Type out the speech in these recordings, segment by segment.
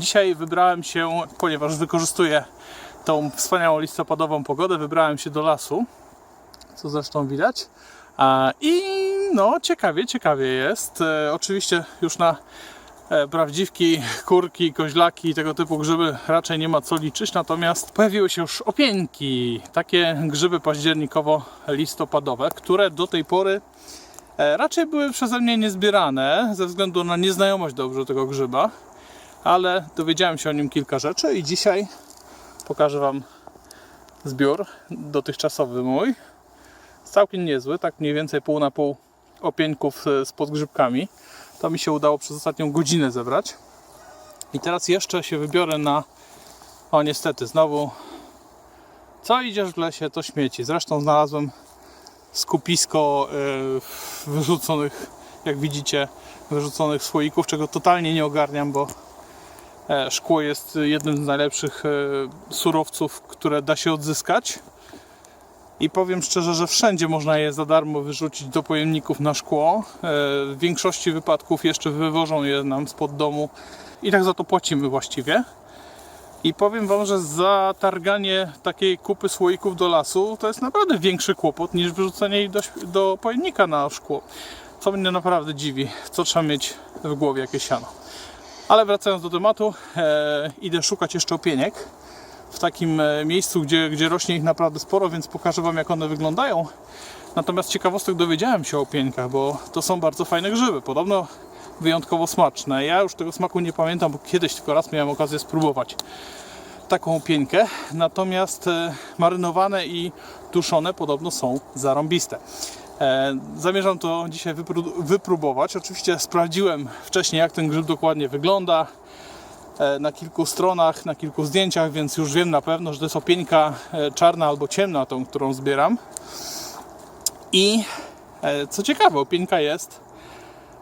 Dzisiaj wybrałem się, ponieważ wykorzystuję tą wspaniałą listopadową pogodę, wybrałem się do lasu, co zresztą widać. I no, ciekawie, ciekawie jest. E, oczywiście już na e, prawdziwki, kurki, koźlaki i tego typu grzyby raczej nie ma co liczyć, natomiast pojawiły się już opieńki, takie grzyby październikowo-listopadowe, które do tej pory e, raczej były przeze mnie niezbierane ze względu na nieznajomość dobrze tego grzyba, ale dowiedziałem się o nim kilka rzeczy i dzisiaj pokażę Wam zbiór dotychczasowy mój. Całkiem niezły, tak mniej więcej pół na pół opieńków z podgrzybkami. To mi się udało przez ostatnią godzinę zebrać. I teraz jeszcze się wybiorę na. O, niestety, znowu. Co idziesz w lesie, to śmieci. Zresztą znalazłem skupisko e, wyrzuconych, jak widzicie, wyrzuconych słoików, czego totalnie nie ogarniam, bo szkło jest jednym z najlepszych e, surowców, które da się odzyskać. I powiem szczerze, że wszędzie można je za darmo wyrzucić do pojemników na szkło. E, W większości wypadków jeszcze wywożą je nam spod domu i tak za to płacimy właściwie. I powiem Wam, że zatarganie takiej kupy słoików do lasu to jest naprawdę większy kłopot niż wyrzucenie ich do, do pojemnika na szkło. Co mnie naprawdę dziwi, co trzeba mieć w głowie, jakie siano. Ale wracając do tematu, e, idę szukać jeszcze opieniek w takim e, miejscu, gdzie, gdzie rośnie ich naprawdę sporo, więc pokażę Wam, jak one wyglądają. Natomiast ciekawostek dowiedziałem się o pieńkach, bo to są bardzo fajne grzyby. Podobno wyjątkowo smaczne. Ja już tego smaku nie pamiętam, bo kiedyś tylko raz miałem okazję spróbować taką pieńkę. Natomiast e, marynowane i tuszone podobno są zarąbiste. E, Zamierzam to dzisiaj wypró- wypróbować. Oczywiście sprawdziłem wcześniej, jak ten grzyb dokładnie wygląda e, na kilku stronach, na kilku zdjęciach, więc już wiem na pewno, że to jest opieńka e, czarna albo ciemna, tą, którą zbieram. I co ciekawe, opieńka jest,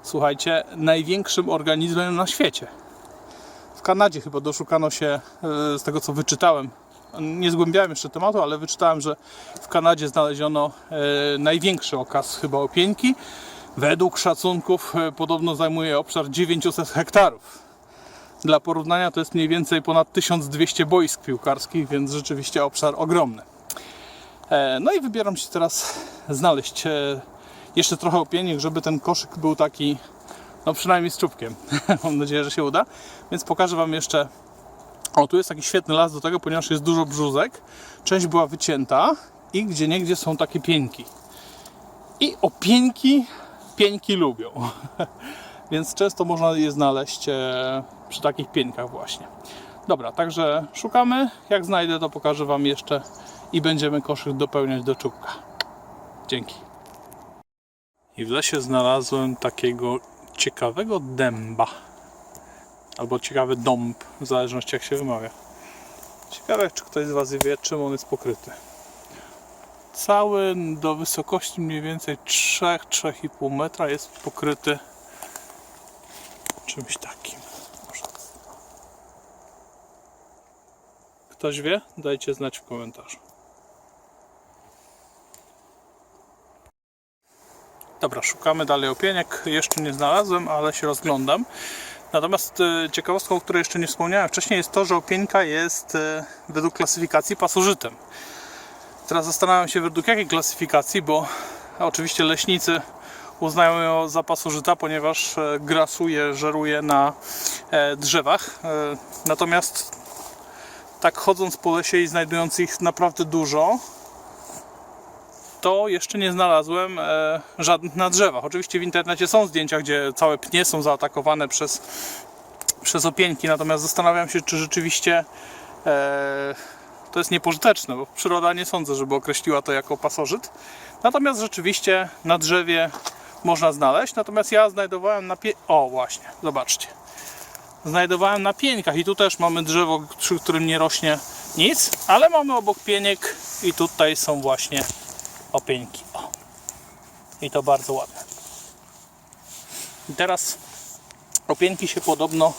słuchajcie, największym organizmem na świecie. W Kanadzie chyba doszukano się, z tego co wyczytałem, nie zgłębiałem jeszcze tematu, ale wyczytałem, że w Kanadzie znaleziono e, największy okaz chyba opieńki. Według szacunków e, podobno zajmuje obszar 900 hektarów. Dla porównania to jest mniej więcej ponad 1200 boisk piłkarskich, więc rzeczywiście obszar ogromny. E, No i wybieram się teraz znaleźć jeszcze trochę opieniek, żeby ten koszyk był taki, no przynajmniej z czubkiem. Mam nadzieję, że się uda. Więc pokażę Wam jeszcze. O, tu jest taki świetny las do tego, ponieważ jest dużo brzózek. Część była wycięta i gdzie niegdzie są takie pieńki. I opieńki pieńki lubią. Więc często można je znaleźć e, przy takich pieńkach właśnie. Dobra, także szukamy. Jak znajdę, to pokażę Wam jeszcze i będziemy koszyk dopełniać do czubka. Dzięki. I w lesie znalazłem takiego ciekawego dęba. Albo ciekawy dąb, w zależności jak się wymawia. Ciekawe, czy ktoś z Was wie, czym on jest pokryty. Cały do wysokości mniej więcej 3-3,5 metra jest pokryty czymś takim. Ktoś wie? Dajcie znać w komentarzu. Dobra, szukamy dalej opieniek. Jeszcze nie znalazłem, ale się rozglądam. Natomiast e, ciekawostką, o której jeszcze nie wspomniałem wcześniej, jest to, że opieńka jest e, według klasyfikacji pasożytem. Teraz zastanawiam się według jakiej klasyfikacji, bo oczywiście leśnicy uznają ją za pasożyta, ponieważ e, grasuje, żeruje na drzewach. Natomiast tak chodząc po lesie i znajdując ich naprawdę dużo, to jeszcze nie znalazłem e, żadnych na drzewach. Oczywiście w internecie są zdjęcia, gdzie całe pnie są zaatakowane przez, przez opieńki, natomiast zastanawiam się, czy rzeczywiście e, to jest niepożyteczne, bo przyroda nie sądzę, żeby określiła to jako pasożyt. Natomiast rzeczywiście na drzewie można znaleźć, natomiast ja znajdowałem na pie... O, właśnie, zobaczcie. Znajdowałem na pieńkach i tu też mamy drzewo, przy którym nie rośnie nic, ale mamy obok pieniek i tutaj są właśnie opieńki. O. I to bardzo ładne. I teraz opieńki się podobno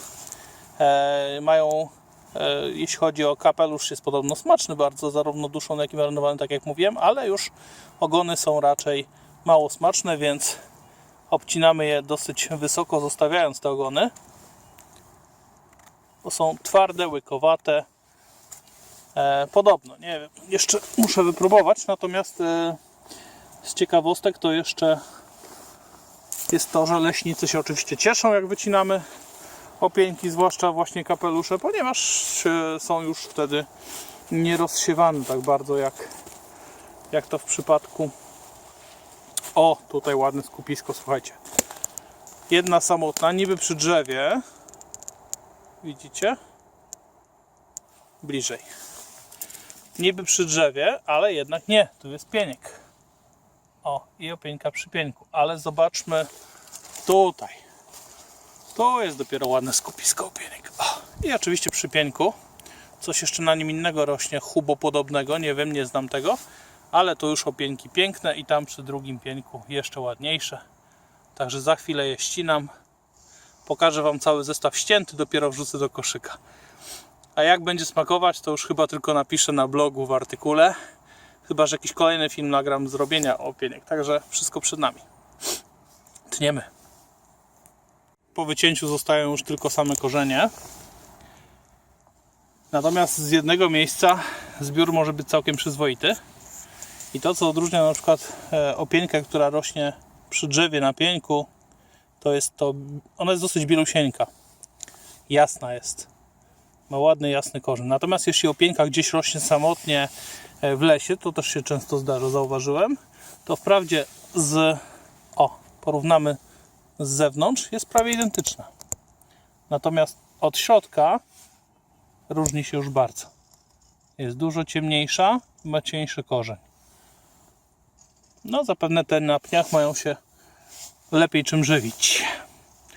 e, mają, e, jeśli chodzi o kapelusz, jest podobno smaczny bardzo, zarówno duszony, jak i marynowany, tak jak mówiłem, ale już ogony są raczej mało smaczne, więc obcinamy je dosyć wysoko, zostawiając te ogony. bo są twarde, łykowate. E, podobno, nie wiem, jeszcze muszę wypróbować, natomiast e, z ciekawostek to jeszcze jest to, że leśnicy się oczywiście cieszą, jak wycinamy opieńki, zwłaszcza właśnie kapelusze, ponieważ e, są już wtedy nierozsiewane tak bardzo jak, jak to w przypadku. O, tutaj ładne skupisko, słuchajcie. Jedna samotna, niby przy drzewie. Widzicie? Bliżej. Niby przy drzewie, ale jednak nie. Tu jest pieniek. O, i opieńka przy pieńku. Ale zobaczmy tutaj. To jest dopiero ładne skupisko opienek. O, I oczywiście przy pieńku. Coś jeszcze na nim innego rośnie, hubopodobnego. Nie wiem, nie znam tego. Ale to już opieńki piękne i tam przy drugim pieńku jeszcze ładniejsze. Także za chwilę je ścinam. Pokażę Wam cały zestaw ścięty, dopiero wrzucę do koszyka. A jak będzie smakować, to już chyba tylko napiszę na blogu w artykule. Chyba, że jakiś kolejny film nagram z robienia opieniek. Także wszystko przed nami. Tniemy. Po wycięciu zostają już tylko same korzenie. Natomiast z jednego miejsca zbiór może być całkiem przyzwoity. I to, co odróżnia na przykład e, opieńkę, która rośnie przy drzewie na pieńku, to jest to, ona jest dosyć bielusieńka. Jasna jest. Ma ładny, jasny korzeń. Natomiast jeśli opieńka gdzieś rośnie samotnie e, w lesie, to też się często zdarza, zauważyłem, to wprawdzie z, o, porównamy z zewnątrz, jest prawie identyczna. Natomiast od środka różni się już bardzo. Jest dużo ciemniejsza, ma cieńszy korzeń. No, zapewne te na pniach mają się lepiej czym żywić.